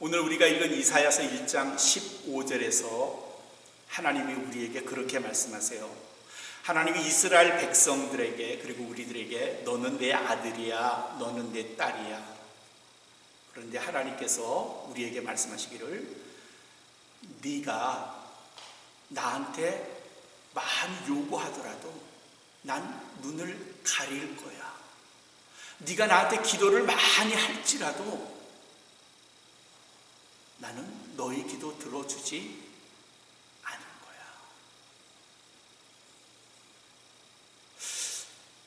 오늘 우리가 읽은 이사야서 1장 15절에서 하나님이 우리에게 그렇게 말씀하세요. 하나님이 이스라엘 백성들에게 그리고 우리들에게 너는 내 아들이야, 너는 내 딸이야. 그런데 하나님께서 우리에게 말씀하시기를 네가 나한테 많이 요구하더라도 난 눈을 가릴 거야. 네가 나한테 기도를 많이 할지라도 나는 너희 기도 들어주지 않을 거야.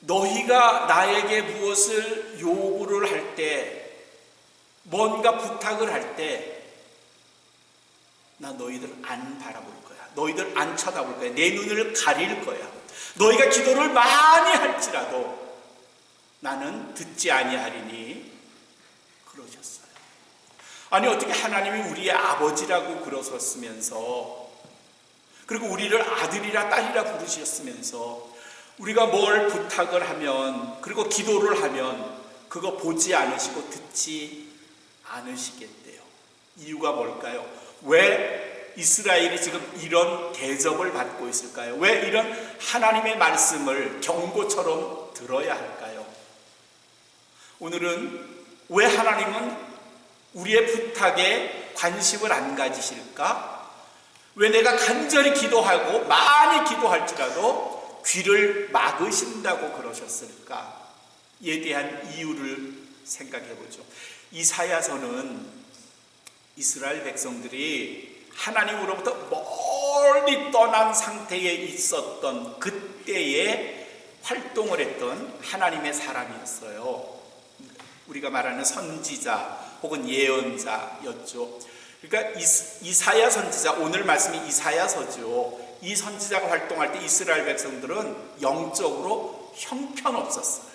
너희가 나에게 무엇을 요구를 할 때, 뭔가 부탁을 할 때, 나 너희들 안 바라볼 거야. 너희들 안 쳐다볼 거야. 내 눈을 가릴 거야. 너희가 기도를 많이 할지라도 나는 듣지 아니하리니 그러셨어요. 아니 어떻게 하나님이 우리의 아버지라고 그러셨으면서 그리고 우리를 아들이라 딸이라 부르셨으면서 우리가 뭘 부탁을 하면 그리고 기도를 하면 그거 보지 않으시고 듣지 않으시겠대요. 이유가 뭘까요? 왜 이스라엘이 지금 이런 대접을 받고 있을까요? 왜 이런 하나님의 말씀을 경고처럼 들어야 할까요? 오늘은 왜 하나님은 우리의 부탁에 관심을 안 가지실까? 왜 내가 간절히 기도하고 많이 기도할지라도 귀를 막으신다고 그러셨을까? 에 대한 이유를 생각해 보죠. 이사야서는 이스라엘 백성들이 하나님으로부터 멀리 떠난 상태에 있었던 그때에 활동을 했던 하나님의 사람이었어요. 우리가 말하는 선지자 혹은 예언자였죠. 그러니까 이사야 선지자 오늘 말씀이 이사야서죠. 이 선지자가 활동할 때 이스라엘 백성들은 영적으로 형편없었어요.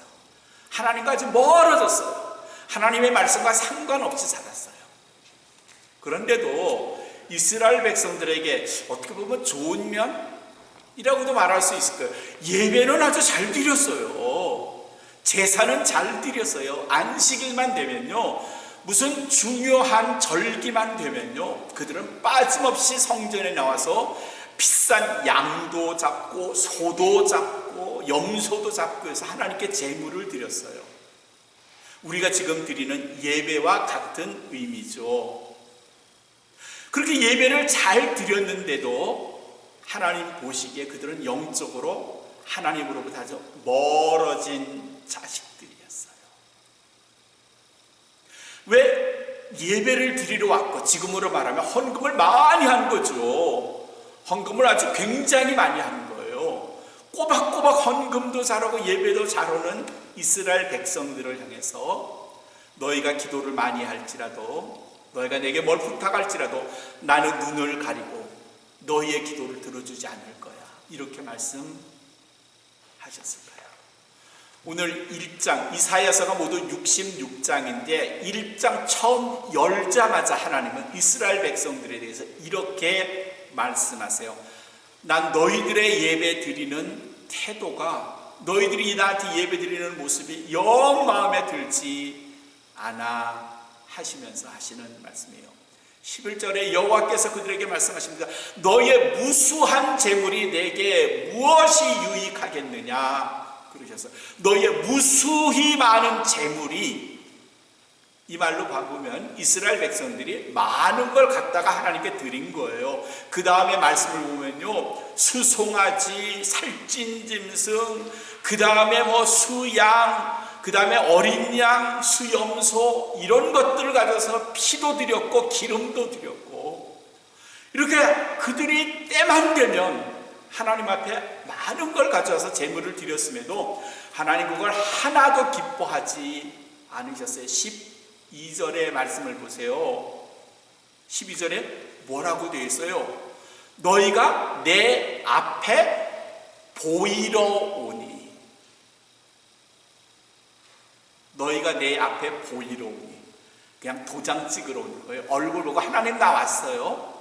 하나님과 아주 멀어졌어요. 하나님의 말씀과 상관없이 살았어요. 그런데도 이스라엘 백성들에게 어떻게 보면 좋은 면이라고도 말할 수 있을 거예요. 예배는 아주 잘 드렸어요. 제사는 잘 드렸어요. 안식일만 되면요. 무슨 중요한 절기만 되면요. 그들은 빠짐없이 성전에 나와서 비싼 양도 잡고 소도 잡고 염소도 잡고 해서 하나님께 제물을 드렸어요. 우리가 지금 드리는 예배와 같은 의미죠. 그렇게 예배를 잘 드렸는데도 하나님 보시기에 그들은 영적으로 하나님으로부터 아주 멀어진 자식들이었어요. 왜 예배를 드리러 왔고 지금으로 말하면 헌금을 많이 한 거죠. 헌금을 아주 굉장히 많이 하는 거예요. 꼬박꼬박 헌금도 잘하고 예배도 잘하는 이스라엘 백성들을 향해서 너희가 기도를 많이 할지라도 너희가 내게 뭘 부탁할지라도 나는 눈을 가리고 너희의 기도를 들어주지 않을 거야. 이렇게 말씀하셨을까요? 오늘 1장 이사야서가 모두 66장인데 1장 처음 열자마자 하나님은 이스라엘 백성들에 대해서 이렇게 말씀하세요. 난 너희들의 예배 드리는 태도가 너희들이 나한테 예배 드리는 모습이 영 마음에 들지 않아 하시면서 하시는 말씀이에요. 11절에 여호와께서 그들에게 말씀하십니다. 너의 무수한 재물이 내게 무엇이 유익하겠느냐? 그러셔서 너의 무수히 많은 재물이 이 말로 바꾸면 이스라엘 백성들이 많은 걸 갖다가 하나님께 드린 거예요. 그 다음에 말씀을 보면요. 수송아지, 살찐 짐승, 그 다음에 뭐 수양, 그 다음에 어린 양, 수염소, 이런 것들을 가져서 피도 드렸고, 기름도 드렸고, 이렇게 그들이 때만 되면 하나님 앞에 많은 걸 가져와서 재물을 드렸음에도 하나님 그걸 하나도 기뻐하지 않으셨어요. 12절의 말씀을 보세요. 12절에 뭐라고 되어 있어요? 너희가 내 앞에 보이러 오니. 너희가 내 앞에 보이러 오니. 그냥 도장 찍으러 오는 거예요. 얼굴 보고 하나님 나왔어요.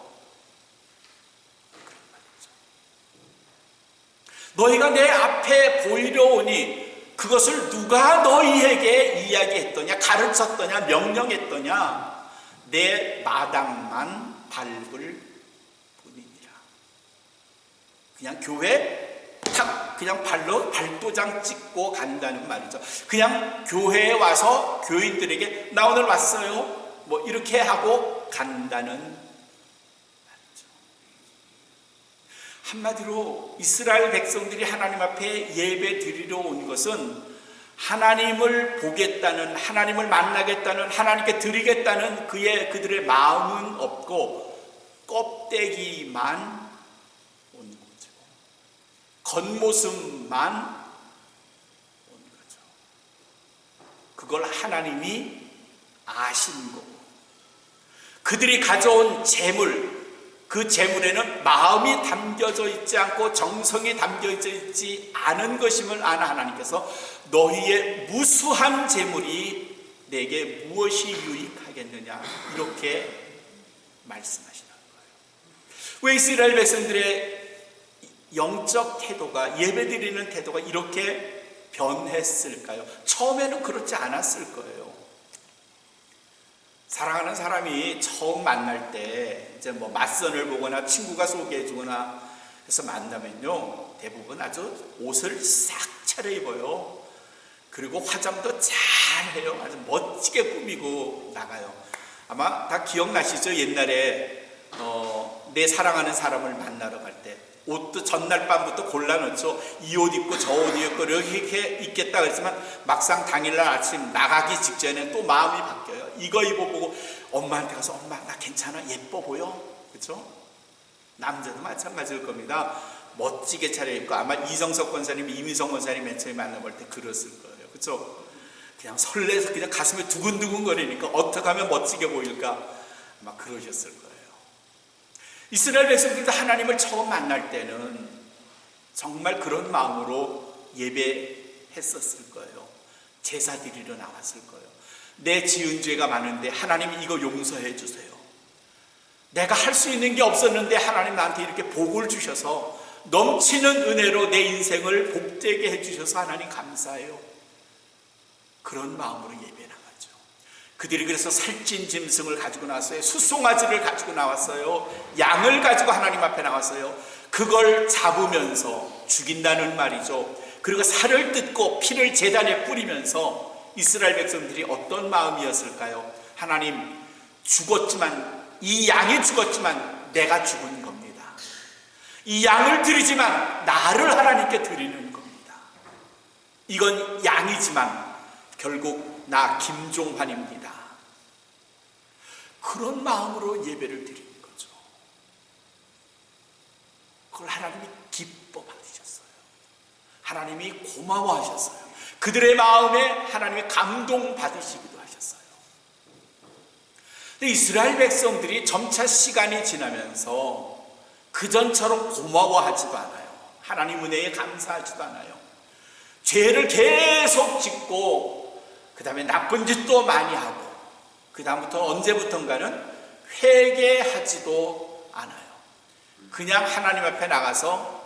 너희가 내 앞에 보이려 오니 그것을 누가 너희에게 이야기했더냐, 가르쳤더냐, 명령했더냐? 내 마당만 밟을 뿐이니라. 그냥 교회 탁 그냥 발로 발도장 찍고 간다는 말이죠. 그냥 교회에 와서 교인들에게 나 오늘 왔어요. 뭐 이렇게 하고 간다는 말이죠. 한마디로 이스라엘 백성들이 하나님 앞에 예배 드리러 온 것은 하나님을 보겠다는 하나님을 만나겠다는 하나님께 드리겠다는 그의 그들의 마음은 없고 껍데기만 온 거죠. 겉모습만 온 거죠. 그걸 하나님이 아신 거고 그들이 가져온 재물 그 재물에는 마음이 담겨져 있지 않고 정성이 담겨져 있지 않은 것임을 아는 하나님께서 너희의 무수한 재물이 내게 무엇이 유익하겠느냐 이렇게 말씀하시는 거예요. 왜 이스라엘 백성들의 영적 태도가 예배드리는 태도가 이렇게 변했을까요? 처음에는 그렇지 않았을 거예요. 사랑하는 사람이 처음 만날 때 이제 뭐 맞선을 보거나 친구가 소개해 주거나 해서 만나면요 대부분 아주 옷을 싹 차려입어요. 그리고 화장도 잘 해요. 아주 멋지게 꾸미고 나가요. 아마 다 기억나시죠? 옛날에 어, 내 사랑하는 사람을 만나러 갈 때 옷도 전날 밤부터 골라놓죠. 이 옷 입고 저 옷 입고 이렇게 입겠다 그랬지만 막상 당일날 아침 나가기 직전에 또 마음이 바뀌어요. 이거 입어보고 엄마한테 가서 엄마 나 괜찮아 예뻐 보여 그렇죠? 남자도 마찬가지일 겁니다. 멋지게 차려입고 아마 이정석 권사님, 이미성 권사님 맨 처음에 만나볼 때 그랬을 거예요. 그렇죠? 그냥 설레서 그냥 가슴이 두근두근 거리니까 어떻게 하면 멋지게 보일까 아마 그러셨을 거예요. 이스라엘 백성들도 하나님을 처음 만날 때는 정말 그런 마음으로 예배했었을 거예요. 제사 드리러 나왔을 거예요. 내 지은 죄가 많은데 하나님 이거 용서해 주세요. 내가 할 수 있는 게 없었는데 하나님 나한테 이렇게 복을 주셔서 넘치는 은혜로 내 인생을 복되게 해 주셔서 하나님 감사해요. 그런 마음으로 예배 나갔죠. 그들이 그래서 살찐 짐승을 가지고 나왔어요. 수송아지를 가지고 나왔어요. 양을 가지고 하나님 앞에 나왔어요. 그걸 잡으면서 죽인다는 말이죠. 그리고 살을 뜯고 피를 재단에 뿌리면서 이스라엘 백성들이 어떤 마음이었을까요? 하나님 죽었지만 이 양이 죽었지만 내가 죽은 겁니다. 이 양을 드리지만 나를 하나님께 드리는 겁니다. 이건 양이지만 결국 나 김종환입니다. 그런 마음으로 예배를 드리는 거죠. 그걸 하나님이 기뻐 받으셨어요. 하나님이 고마워하셨어요. 그들의 마음에 하나님의 감동 받으시기도 하셨어요. 근데 이스라엘 백성들이 점차 시간이 지나면서 그전처럼 고마워하지도 않아요. 하나님 은혜에 감사하지도 않아요. 죄를 계속 짓고 그 다음에 나쁜 짓도 많이 하고 그 다음부터 언제부턴가는 회개하지도 않아요. 그냥 하나님 앞에 나가서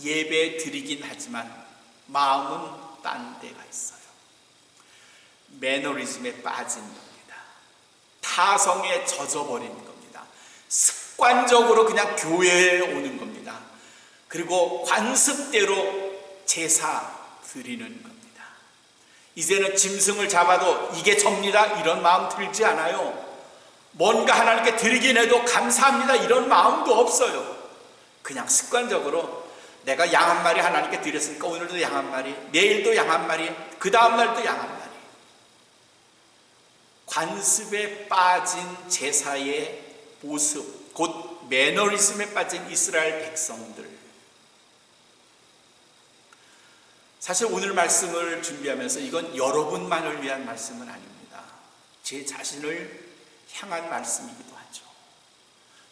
예배 드리긴 하지만 마음은 딴 데가 있어요. 매너리즘에 빠진 겁니다. 타성에 젖어버린 겁니다. 습관적으로 그냥 교회에 오는 겁니다. 그리고 관습대로 제사 드리는 겁니다. 이제는 짐승을 잡아도 이게 접니다. 이런 마음 들지 않아요. 뭔가 하나님께 드리긴 해도 감사합니다. 이런 마음도 없어요. 그냥 습관적으로 내가 양 한 마리 하나님께 드렸으니까 오늘도 양 한 마리, 내일도 양 한 마리, 그 다음날도 양 한 마리. 관습에 빠진 제사의 모습, 곧 매너리즘에 빠진 이스라엘 백성들. 사실 오늘 말씀을 준비하면서 이건 여러분만을 위한 말씀은 아닙니다. 제 자신을 향한 말씀이기도 하죠.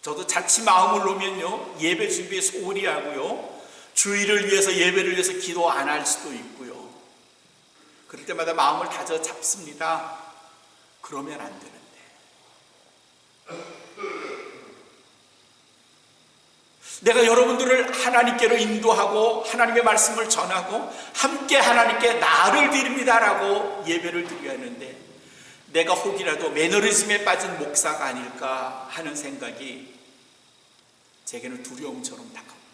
저도 자칫 마음을 놓으면요, 예배 준비에 소홀히 하고요, 주의를 위해서 예배를 위해서 기도 안 할 수도 있고요. 그럴 때마다 마음을 다져 잡습니다. 그러면 안 되는데. 내가 여러분들을 하나님께로 인도하고 하나님의 말씀을 전하고 함께 하나님께 나를 드립니다라고 예배를 드려야 하는데 내가 혹이라도 매너리즘에 빠진 목사가 아닐까 하는 생각이 제게는 두려움처럼 다가옵니다.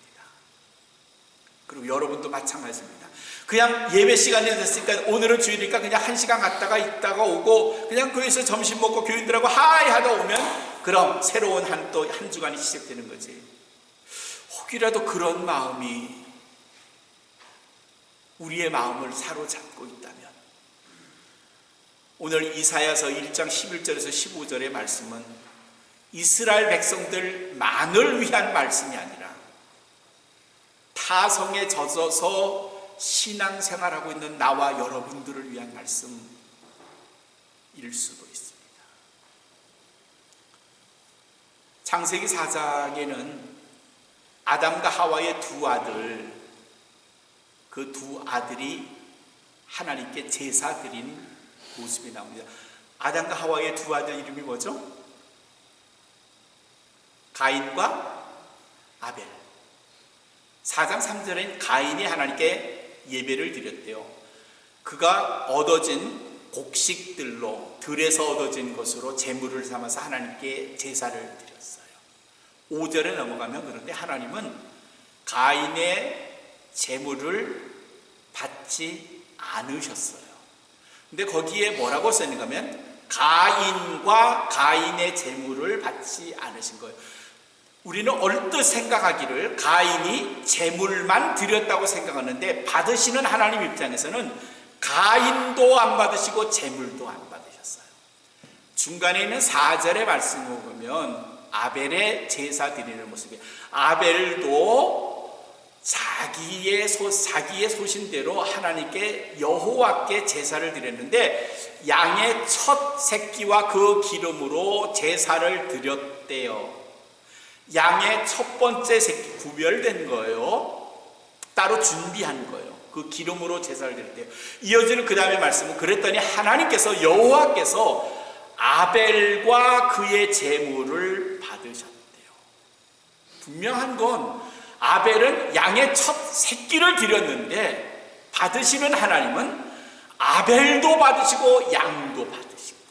그리고 여러분도 마찬가지입니다. 그냥 예배 시간이 됐으니까 오늘은 주일이니까 그냥 한 시간 갔다가 있다가 오고 그냥 교회에서 점심 먹고 교인들하고 하이 하다 오면 그럼 새로운 한 또 한 주간이 시작되는 거지. 혹이라도 그런 마음이 우리의 마음을 사로잡고 있다면 오늘 이사야서 1장 11절에서 15절의 말씀은 이스라엘 백성들만을 위한 말씀이 아니라 타성에 젖어서 신앙생활하고 있는 나와 여러분들을 위한 말씀일 수도 있습니다. 창세기 4장에는 아담과 하와의 두 아들, 그 두 아들이 하나님께 제사 드린 모습이 나옵니다. 아담과 하와의 두 아들 이름이 뭐죠? 가인과 아벨. 4장 3절엔 가인이 하나님께 예배를 드렸대요. 그가 얻어진 곡식들로 들에서 얻어진 것으로 제물을 삼아서 하나님께 제사를 드렸어요. 5절에 넘어가면 그런데 하나님은 가인의 제물을 받지 않으셨어요. 근데 거기에 뭐라고 써있는가 하면 가인과 가인의 제물을 받지 않으신 거예요. 우리는 얼뜻 생각하기를 가인이 제물만 드렸다고 생각하는데 받으시는 하나님 입장에서는 가인도 안 받으시고 제물도 안 받으셨어요. 중간에 있는 4절의 말씀을 보면 아벨의 제사 드리는 모습이에요. 아벨도 자기의 소 자기의 소신대로 하나님께 여호와께 제사를 드렸는데 양의 첫 새끼와 그 기름으로 제사를 드렸대요. 양의 첫 번째 새끼 구별된 거예요. 따로 준비한 거예요. 그 기름으로 제사를 드렸대요. 이어지는 그 다음에 말씀은 그랬더니 하나님께서 여호와께서 아벨과 그의 제물을 받으셨대요. 분명한 건 아벨은 양의 첫 새끼를 드렸는데 받으시는 하나님은 아벨도 받으시고 양도 거예요.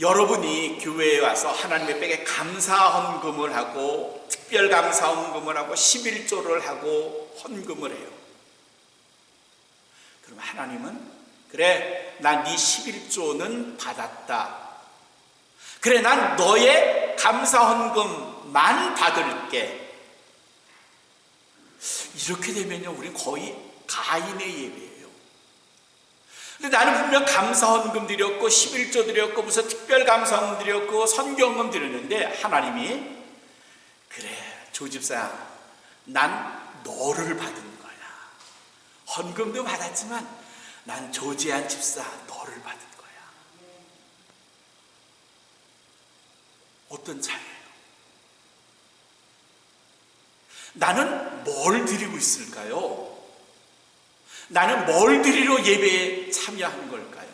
여러분이 교회에 와서 하나님의 백에 감사 헌금을 하고 특별 감사 헌금을 하고 11조를 하고 헌금을 해요. 그럼 하나님은 그래 난네 11조는 받았다. 그래 난 너의 감사 헌금만 받을게. 이렇게 되면요 우리 거의 가인의 예배예요. 근데 나는 분명 감사헌금 드렸고 11조 드렸고 무슨 특별 감사헌금 드렸고 선경금 드렸는데 하나님이 그래 조집사 난 너를 받은 거야. 헌금도 받았지만 난 조지한 집사 너를 받은 거야. 어떤 차이예요? 나는 뭘 드리고 있을까요? 나는 뭘 드리러 예배에 참여한 걸까요?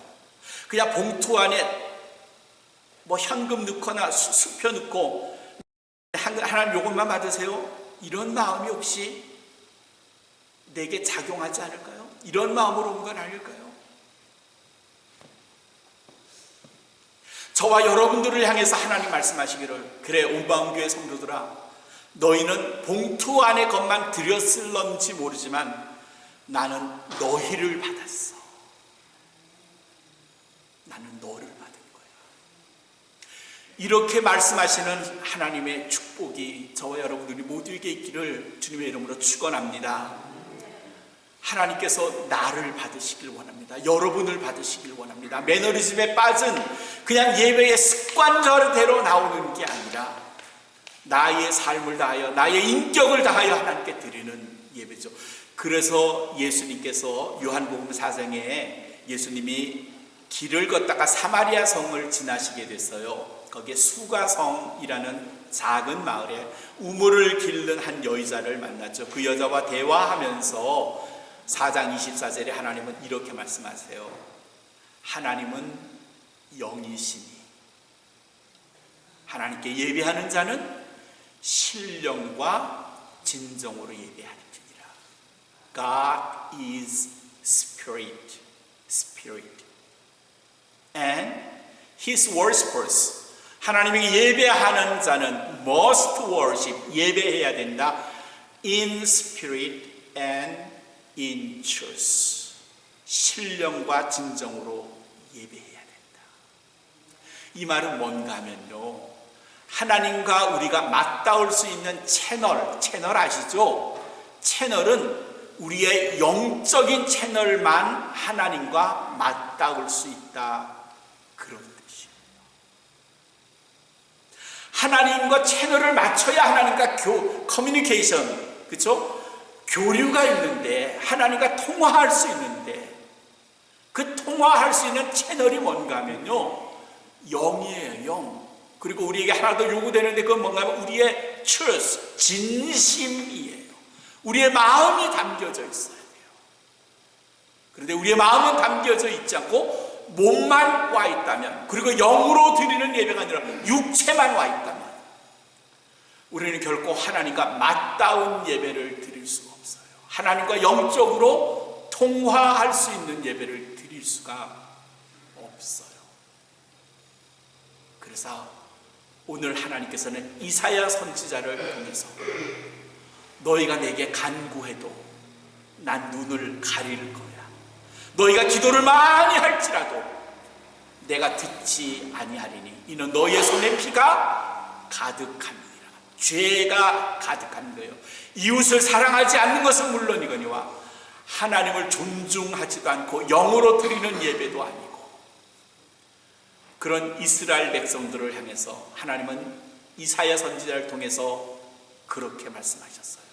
그냥 봉투 안에 뭐 현금 넣거나 수, 수표 넣고 하나님 요것만 받으세요? 이런 마음이 혹시 내게 작용하지 않을까요? 이런 마음으로 온 건 아닐까요? 저와 여러분들을 향해서 하나님 말씀하시기를 그래 온방교회 성도들아 너희는 봉투 안에 것만 드렸을런지 모르지만 나는 너희를 받았어. 나는 너를 받은 거야. 이렇게 말씀하시는 하나님의 축복이 저와 여러분들이 모두에게 있기를 주님의 이름으로 축원합니다. 하나님께서 나를 받으시길 원합니다. 여러분을 받으시길 원합니다. 매너리즘에 빠진 그냥 예배의 습관절대로 나오는 게 아니라 나의 삶을 다하여 나의 인격을 다하여 하나님께 드리는 예배죠. 그래서 예수님께서 요한복음 4장에 예수님이 길을 걷다가 사마리아 성을 지나시게 됐어요. 거기에 수가성이라는 작은 마을에 우물을 길는 한 여자를 만났죠. 그 여자와 대화하면서 4장 24절에 하나님은 이렇게 말씀하세요. 하나님은 영이시니 하나님께 예배하는 자는 신령과 진정으로 예배하는 자니라. God is spirit. spirit. And his worshippers. 하나님에게 예배하는 자는 must worship. 예배해야 된다. In spirit and in truth. 신령과 진정으로 예배해야 된다. 이 말은 뭔가 하면요. 하나님과 우리가 맞닿을 수 있는 채널, 채널 아시죠? 채널은 우리의 영적인 채널만 하나님과 맞닿을 수 있다. 그런 뜻이에요. 하나님과 채널을 맞춰야 하나님과 교, 커뮤니케이션, 그쵸? 교류가 있는데, 하나님과 통화할 수 있는데, 그 통화할 수 있는 채널이 뭔가 하면요. 영이에요, 영. 그리고 우리에게 하나 더 요구되는데 그건 뭔가 하면 우리의 truth, 진심이에요. 우리의 마음이 담겨져 있어야 돼요. 그런데 우리의 마음은 담겨져 있지 않고 몸만 와 있다면 그리고 영으로 드리는 예배가 아니라 육체만 와 있다면 우리는 결코 하나님과 맞닿은 예배를 드릴 수가 없어요. 하나님과 영적으로 통화할 수 있는 예배를 드릴 수가 없어요. 그래서 오늘 하나님께서는 이사야 선지자를 통해서 너희가 내게 간구해도 난 눈을 가릴 거야. 너희가 기도를 많이 할지라도 내가 듣지 아니하리니 이는 너희의 손에 피가 가득함이니라. 죄가 가득한 거예요. 이웃을 사랑하지 않는 것은 물론이거니와 하나님을 존중하지도 않고 영으로 드리는 예배도 아니고 그런 이스라엘 백성들을 향해서 하나님은 이사야 선지자를 통해서 그렇게 말씀하셨어요.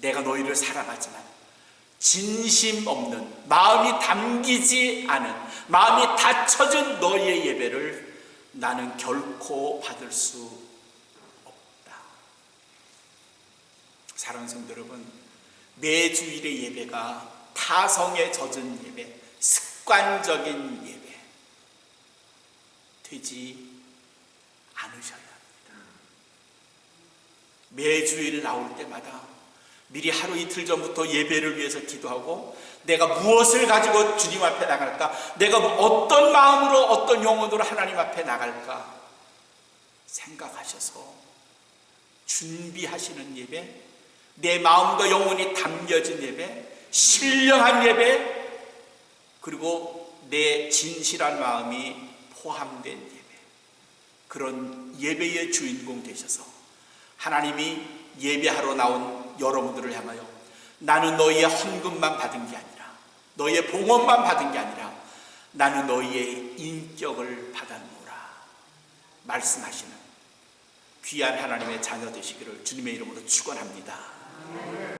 내가 너희를 사랑하지만 진심 없는 마음이 담기지 않은 마음이 닫혀진 너희의 예배를 나는 결코 받을 수 없다. 사랑하는 성도 여러분, 매 주일의 예배가 타성에 젖은 예배, 습관적인 예배 되지 않으셔야 합니다. 매주일 나올 때마다 미리 하루 이틀 전부터 예배를 위해서 기도하고 내가 무엇을 가지고 주님 앞에 나갈까? 내가 어떤 마음으로 어떤 영혼으로 하나님 앞에 나갈까? 생각하셔서 준비하시는 예배, 내 마음과 영혼이 담겨진 예배, 신령한 예배, 그리고 내 진실한 마음이 포함된 예배. 그런 예배의 주인공 되셔서 하나님이 예배하러 나온 여러분들을 향하여 나는 너희의 헌금만 받은 게 아니라 너희의 봉헌만 받은 게 아니라 나는 너희의 인격을 받았노라 말씀하시는 귀한 하나님의 자녀 되시기를 주님의 이름으로 축원합니다.